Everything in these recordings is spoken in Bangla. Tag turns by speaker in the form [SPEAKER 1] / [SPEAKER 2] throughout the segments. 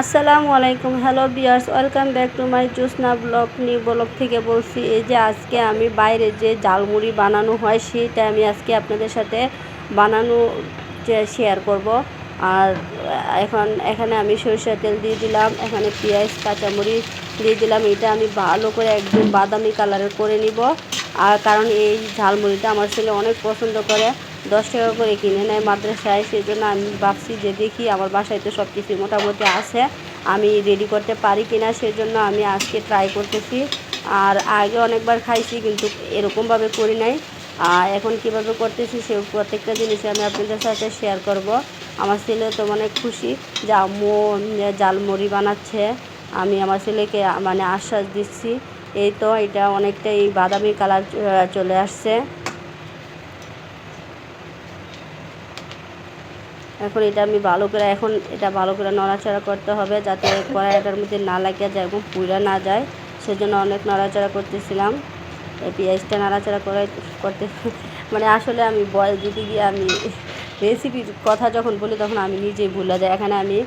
[SPEAKER 1] আসসালামু আলাইকুম, hello viewers welcome back to my Josna blog, new blog থেকে বলছি, এই যে আজকে আমি বাইরে যে জালমুড়ি বানানো হয়, সেটা আমি আজকে আপনাদের সাথে বানানো শেয়ার করব। আর এখন, এখানে আমি সরিষার তেল দিয়ে দিলাম, এখানে পেঁয়াজ, কাঁচামরিচ দিয়ে দিলাম, এটা আমি ভালো করে একদম বাদামি কালারের করে নিব। আর কারণ এই ঝালমুড়িটা আমার ছেলে অনেক পছন্দ করে দশ টাকা করে কিনে নেয় মাদ্রাসায় সেই জন্য আমি ভাবছি যে দেখি আমার বাসায় তো সব কিছু মোটামুটি আছে, আমি রেডি করতে পারি কি না সেই জন্য আমি আজকে ট্রাই করতেছি। আর আগে অনেকবার খাইছি, কিন্তু এরকমভাবে করি নাই। আর এখন কীভাবে করতেছি, সে প্রত্যেকটা জিনিসই আমি আপনাদের সাথে শেয়ার করব। আমার ছেলে তো মানে খুশি, যে আম্মু জালমুড়ি বানাচ্ছে। আমি আমার ছেলেকে মানে আশ্বাস দিচ্ছি, এই তো এটা অনেকটাই বাদামি কালার চলে আসছে। এখন এটা আমি ভালো করে, এখন এটা ভালো করে নড়াচড়া করতে হবে যাতে কড়াইটার মধ্যে না লাগিয়ে যায় এবং পুড়ে না যায়। সেজন্য অনেক নড়াচড়া করতেছিলাম। এই পেঁয়াজটা নাড়াচাড়া করে করতে মানে আসলে আমি বয়স দিতে গিয়ে আমি রেসিপির কথা যখন বলি তখন আমি নিজেই ভুলে যাই। এখানে আমি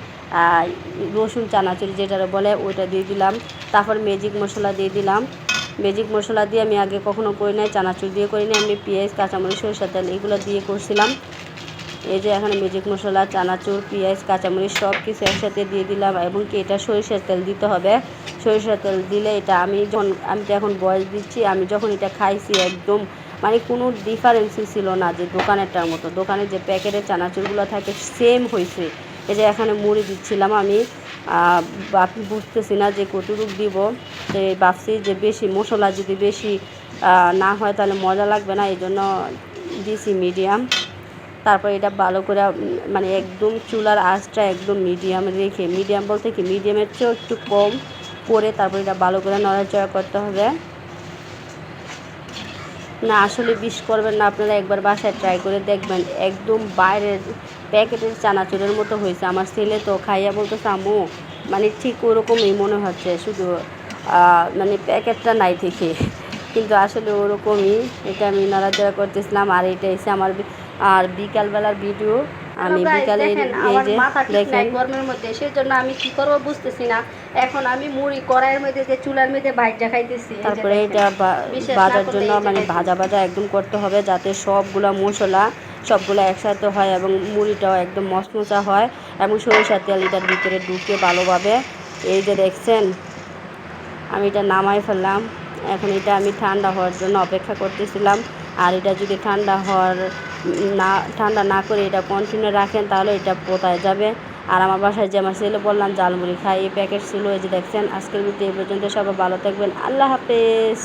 [SPEAKER 1] রসুন চানাচুরি যেটা বলে ওইটা দিয়ে দিলাম। তারপর ম্যাজিক মশলা দিয়ে দিলাম। ম্যাজিক মশলা দিয়ে আমি আগে কখনো করি নাই, চানাচুর দিয়ে করি নাই। আমি পেঁয়াজ, কাঁচামরিচ সরিষা তেল এগুলো দিয়ে করছিলাম। এই যে এখানে ম্যাজিক মশলা, চানাচুর, পেঁয়াজ, কাঁচামরিচ সব কিছু একসাথে দিয়ে দিলাম এবং কি এটা সরিষার তেল দিতে হবে। সরিষার তেল দিলে এটা আমি যখন, আমি তো এখন বয়স দিচ্ছি, আমি যখন এটা খাইছি একদম মানে কোনো ডিফারেন্সই ছিল না যে দোকানেরটার মতো। দোকানে যে প্যাকেটের চানাচুরগুলো থাকে সেম হয়েছে। এই যে এখানে মুড়ি দিচ্ছিলাম আমি। আপনি বুঝতেছি না যে কতটুক দিব। যে ভাবছি যে বেশি মশলা যদি বেশি না হয় তাহলে মজা লাগবে না, এই জন্য দিছি মিডিয়াম তারপর এটা ভালো করে মানে একদম চুলার আঁচটা একদম মিডিয়াম রেখে মিডিয়াম বলতে কি মিডিয়ামের চেয়েও একটু কম করে তারপর এটা ভালো করে নড়াচড়া করতে হবে। না, আসলে বিষ করবেন না, আপনারা একবার বাসায় ট্রাই করে দেখবেন। একদম বাইরের প্যাকেটের চানাচুরের মতো হয়েছে। আমার ছেলে তো খাইয়া বলতেছে, আম্মু মানে ঠিক ওরকমই মনে হচ্ছে, শুধু মানে প্যাকেটটা নাই থেকে কিন্তু আসলে ওরকমই, এটা আমি নড়াচড়া করতেছিলাম, আর এটা এসে আমার আর বিকালবেলার ভিডিও আমি বিকালে এই যে দেখেন।
[SPEAKER 2] গরমের মধ্যে সেই জন্য আমি কি করব বুঝতেছি না। এখন আমি মুড়ি কড়াইয়ের মধ্যে যে চুলার মধ্যে ভাজা খাইতেছি।
[SPEAKER 1] তারপরে এটা ভাজার জন্য মানে ভাজা ভাজা একদম করতে হবে যাতে সবগুলা মশলা সবগুলো একসাথে হয় এবং মুড়িটাও একদম মচমচা হয় এবং সরিষার তেল এটার ভিতরে ঢুকে ভালোভাবে। এই যে দেখছেন আমি এটা নামাই ফেললাম। এখন এটা আমি ঠান্ডা হওয়ার জন্য অপেক্ষা করতেছিলাম। আর এটা যদি ঠান্ডা হওয়ার না, ঠান্ডা না করে এটা কন্টিনিউ রাখেন, তাহলে এটা পোতায় যাবে। আর আমার বাসায় যে আমার ছেলে বললাম জালমুড়ি খাই এই প্যাকেট ছিল, এই যে দেখছেন, আজকের ভিডিও এই পর্যন্ত, সবাই ভালো থাকবেন, আল্লাহ হাফেজ।